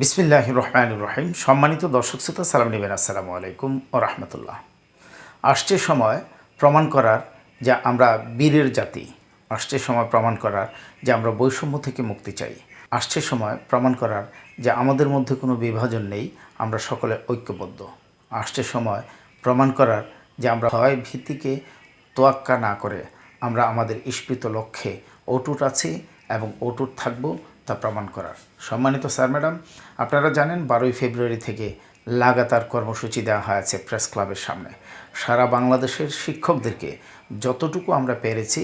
বিসমিল্লাহ রহমান রহিম। সম্মানিত দর্শক শ্রোতা, সালাম নেবেন। আসসালামু আলাইকুম ও রহমতুল্লাহ। আসছে সময় প্রমাণ করার যে আমরা বীরের জাতি। আসছে সময় প্রমাণ করার যে আমরা বৈষম্য থেকে মুক্তি চাই। আসছে সময় প্রমাণ করার যে আমাদের মধ্যে কোনো বিভাজন নেই, আমরা সকলে ঐক্যবদ্ধ। আসছে সময় প্রমাণ করার যে আমরা ভয় ভীতিকে তোয়াক্কা না করে আমরা আমাদের ইস্পৃত লক্ষ্যে অটুট আছি এবং অটুট থাকব। তা প্রমাণ করার। সম্মানিত স্যার, ম্যাডাম, আপনারা জানেন বারোই ফেব্রুয়ারি থেকে লাগাতার কর্মসূচি দেওয়া হয়েছে প্রেস ক্লাবের সামনে। সারা বাংলাদেশের শিক্ষকদেরকে যতটুকু আমরা পেরেছি,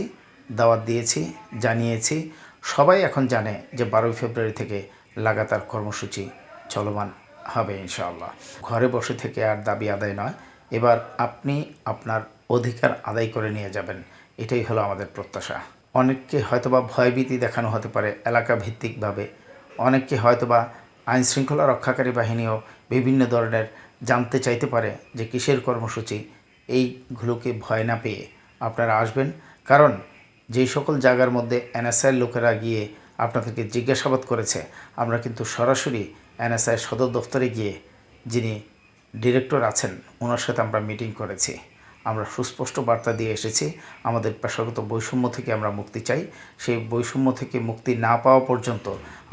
দাওয়াত দিয়েছি, জানিয়েছি, সবাই এখন জানে যে বারোই ফেব্রুয়ারি থেকে লাগাতার কর্মসূচি চলমান হবে ইনশাআল্লাহ। ঘরে বসে থেকে আর দাবি আদায় নয়, এবার আপনি আপনার অধিকার আদায় করে নিয়ে যাবেন। এটাই হলো আমাদের প্রত্যাশা। অনেককে হয়তোবা ভয়ভীতি দেখানো হতে পারে এলাকা ভিত্তিকভাবে অনেককে হয়তোবা আইন শৃঙ্খলা রক্ষাকারী বাহিনীও বিভিন্ন ধরনের জানতে চাইতে পারে যে কিসের কর্মসূচি, এইগুলোকে ভয় না পেয়ে। আপনারা আসবেন, কারণ যেই সকল জায়গার মধ্যে এনএসআইয়ের লোকেরা গিয়ে আপনাদেরকে জিজ্ঞাসাবাদ করেছে, আমরা কিন্তু সরাসরি এনএসআই সদর দফতরে গিয়ে যিনি ডিরেক্টর আছেন ওনার সাথে আমরা মিটিং করেছি। আমরা সুস্পষ্ট বার্তা দিয়ে এসেছি। আমাদের পেশাগত বৈষম্য থেকে আমরা মুক্তি চাই। সেই বৈষম্য থেকে মুক্তি না পাওয়া পর্যন্ত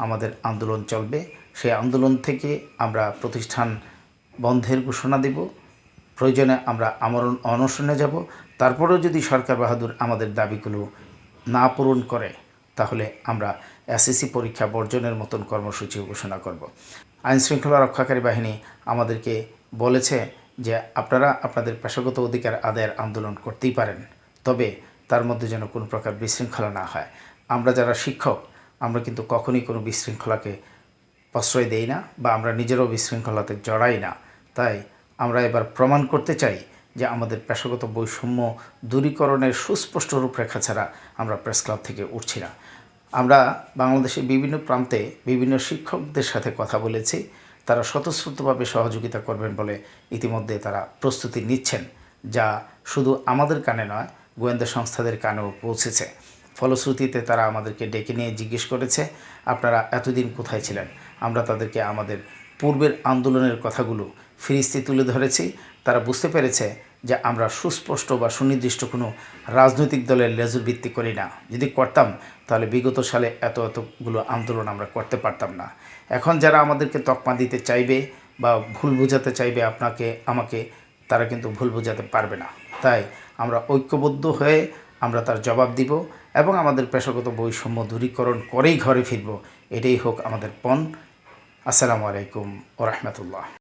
আমাদের আন্দোলন চলবে। সেই আন্দোলন থেকে আমরা প্রতিষ্ঠান বন্ধের ঘোষণা দেব। প্রয়োজনে আমরা আমরণ অনশনে যাব। তারপরেও যদি সরকার বাহাদুর আমাদের দাবিগুলো না পূরণ করে, তাহলে আমরা এসএসসি পরীক্ষা বর্জনের মতন কর্মসূচি ঘোষণা করব। আইনশৃঙ্খলা রক্ষাকারী বাহিনী আমাদেরকে বলেছে যে আপনারা আপনাদের পেশাগত অধিকার আদায়ের আন্দোলন করতেই পারেন, তবে তার মধ্যে যেন কোনো প্রকার বিশৃঙ্খলা না হয়। আমরা যারা শিক্ষক, আমরা কিন্তু কখনই কোনো বিশৃঙ্খলাকে প্রশ্রয় দেই না বা আমরা নিজেরও বিশৃঙ্খলাতে জড়াই না। তাই আমরা এবার প্রমাণ করতে চাই যে আমাদের পেশাগত বৈষম্য দূরীকরণের সুস্পষ্ট রূপরেখা ছাড়া আমরা প্রেস ক্লাব থেকে উঠছি না। আমরা বাংলাদেশের বিভিন্ন প্রান্তে বিভিন্ন শিক্ষকদের সাথে কথা বলেছি। তারা স্বতঃস্ফূর্তভাবে সহযোগিতা করবেন বলে ইতিমধ্যে তারা প্রস্তুতি নিচ্ছেন, যা শুধু আমাদের কানে নয়, গোয়েন্দা সংস্থাদের কানেও পৌঁছেছে। ফলশ্রুতিতে তারা আমাদেরকে ডেকে নিয়ে জিজ্ঞেস করেছে, আপনারা এতদিন কোথায় ছিলেন? আমরা তাদেরকে আমাদের পূর্বের আন্দোলনের কথাগুলো ফিরিস্তি তুলে ধরেছি। তারা বুঝতে পেরেছে যে আমরা সুস্পষ্ট বা সুনির্দিষ্ট কোনো রাজনৈতিক দলের লেজুর ভিত্তি করি না। যদি করতাম, তাহলে বিগত সালে এত এতগুলো আন্দোলন আমরা করতে পারতাম না। এখন যারা আমাদেরকে তকমা দিতে চাইবে বা ভুল বোঝাতে চাইবে আপনাকে, আমাকে, তারা কিন্তু ভুল বোঝাতে পারবে না। তাই আমরা ঐক্যবদ্ধ হয়ে আমরা তার জবাব দিব এবং আমাদের পেশাগত বৈষম্য দূরীকরণ করেই ঘরে ফিরব। এটাই হোক আমাদের পণ আসসালামু আলাইকুম ও রহমতুল্লাহ।